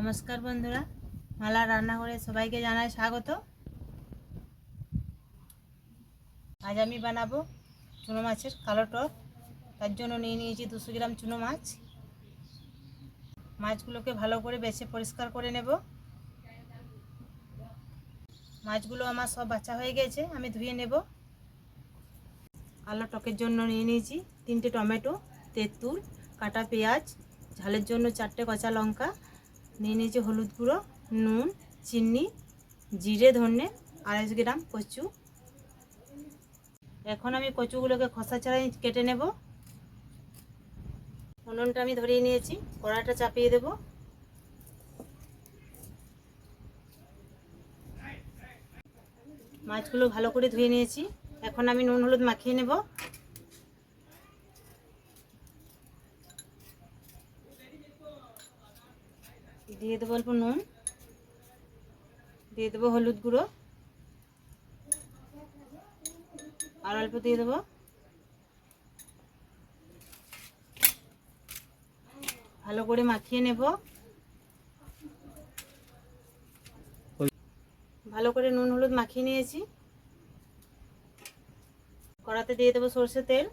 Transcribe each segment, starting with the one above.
নমস্কার বন্ধুরা মালা রান্নাঘরে সবাইকে জানাই স্বাগত। আজ আমি বানাবো চুনো মাছের কালো টক। তার জন্য নিয়ে নিয়েছি দুশো গ্রাম চুনো মাছ। মাছগুলোকে ভালো করে বেছে পরিষ্কার করে নেব। মাছগুলো আমার সব বাছা হয়ে গেছে, আমি ধুয়ে নেব। কালো টকের জন্য নিয়ে নিয়েছি তিনটে টমেটো, তেঁতুল, কাটা পেঁয়াজ, ঝালের জন্য চারটে কাঁচা লঙ্কা নিয়ে নিয়েছি হলুদ গুঁড়ো, নুন, চিনি, জিরে, ধনে, আড়াইশো গ্রাম কচু। এখন আমি কচুগুলোকে খসা ছাড়াই কেটে নেব। উনুনটা আমি ধরিয়ে নিয়েছি কড়াটা চাপিয়ে দেব। মাছগুলো ভালো করে ধুয়ে নিয়েছি। এখন আমি নুন হলুদ মাখিয়ে নেব। দিয়ে দেবো অল্প নুন। দিয়ে দেবো হলুদ গুঁড়ো। আর অল্প দিয়ে দেবো ভালো করে মাখিয়ে নেব। ভালো করে নুন হলুদ মাখিয়ে নিয়েছি। কড়াতে দিয়ে দেবো সর্ষে তেল।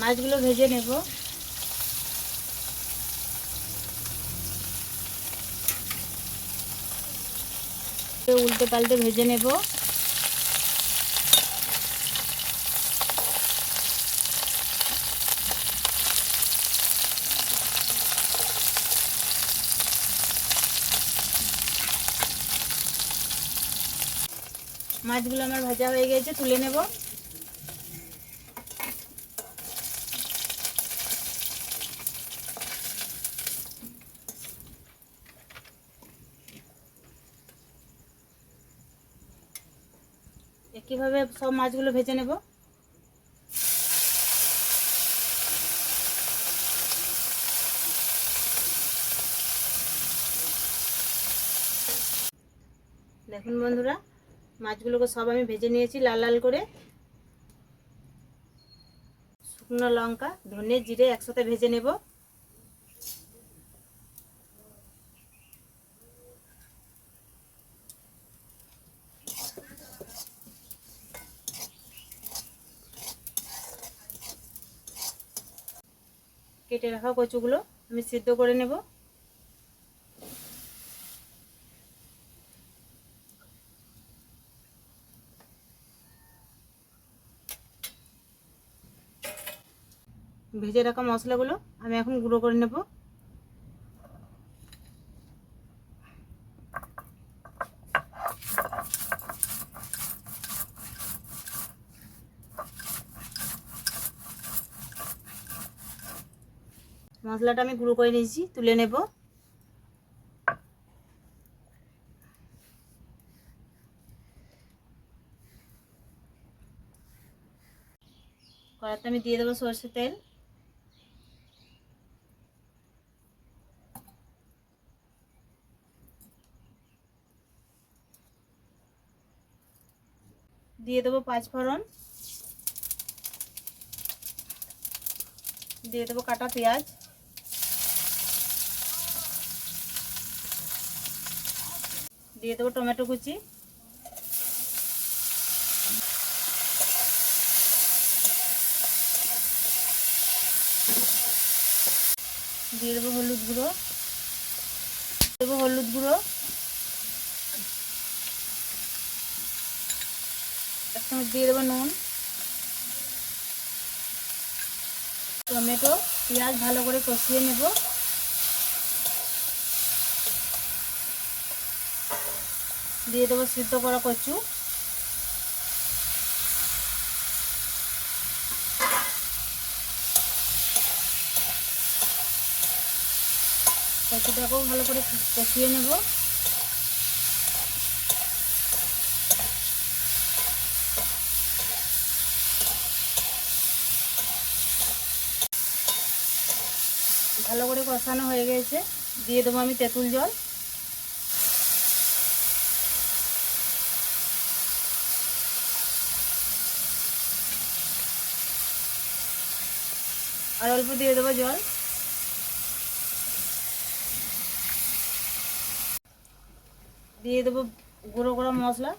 মাছগুলো ভেজে নেব। উল্টে পাল্টে ভেজে নেব। মাছগুলো আমার ভাজা হয়ে গেছে তুলে নেব। একইভাবে সব মাছগুলো ভেজে নেব? দেখুন বন্ধুরা, মাছগুলোকে সব আমি ভেজে নিয়েছি লাল লাল করে। শুকনো লঙ্কা, ধনে, জিরে একসাথে ভেজে নেব। কেটে রাখা কচুগুলো আমি সিদ্ধ করে নেব। ভেজে রাখা মশলাগুলো আমি এখন গুঁড়ো করে নেব। মশলাটা আমি গুঁড়ো করে নিয়েছি, তুলে নেব। কড়াতে আমি দিয়ে দেবো সর্ষে তেল। দিয়ে দেবো পাঁচ ফোড়ন। দিয়ে দেবো কাটা পেঁয়াজ। দিয়ে দেবো টমেটো কুচি। দিয়ে দেবো হলুদ গুঁড়ো। দেবো হলুদ গুঁড়ো। এক চামচ দিয়ে দেবো নুন। টমেটো, পেঁয়াজ ভালো করে কষিয়ে নেব। দিয়ে দেবো সিদ্ধ করা কচু। কচুটাকেও ভালো করে কষিয়ে নেব। ভালো করে কষানো হয়ে গেছে। দিয়ে দেবো আমি তেঁতুল জল। আর অল্প দিয়ে দেবো জল। দিয়ে দেবো গুঁড়ো গুঁড়ো মশলা।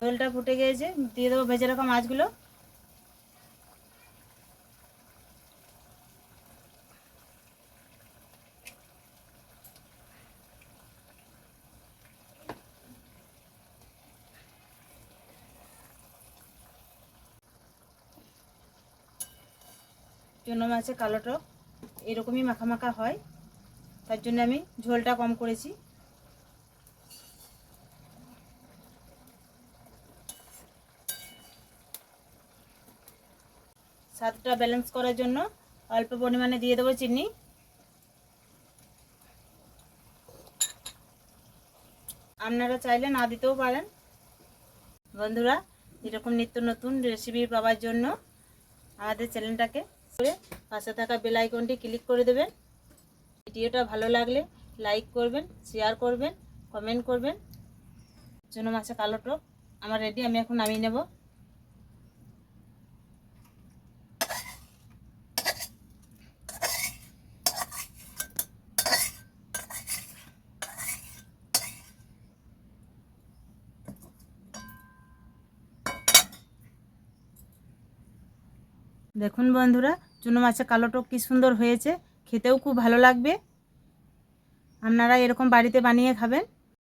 ঝোলটা ফুটে গিয়েছে। দিয়ে দেবো ভেজে রাখা মাছগুলো। চুনো মাছের কালো টক। এরকমই মাখা মাখা হয়। তার জন্য আমি ঝোলটা কম করেছি। স্বাদটা ব্যালেন্স করার জন্য অল্প পরিমাণে দিয়ে দেবো চিনি। আপনারা চাইলে না দিতেও পারেন। বন্ধুরা, এরকম নিত্য নতুন রেসিপি পাওয়ার জন্য আমাদের চ্যানেলটাকে করে পাশে থাকা বেল আইকনটি ক্লিক করে দেবেন। ভিডিওটা ভালো লাগলে লাইক করবেন শেয়ার করবেন কমেন্ট করবেন। জন্য মাছে কালো টক। আমার রেডি আমি এখন নামিয়ে নেব। দেখুন বন্ধুরা চুনো মাছের কালো টক কী সুন্দর হয়েছে, খেতেও খুব ভালো লাগবে। আপনারা এরকম বাড়িতে বানিয়ে খাবেন।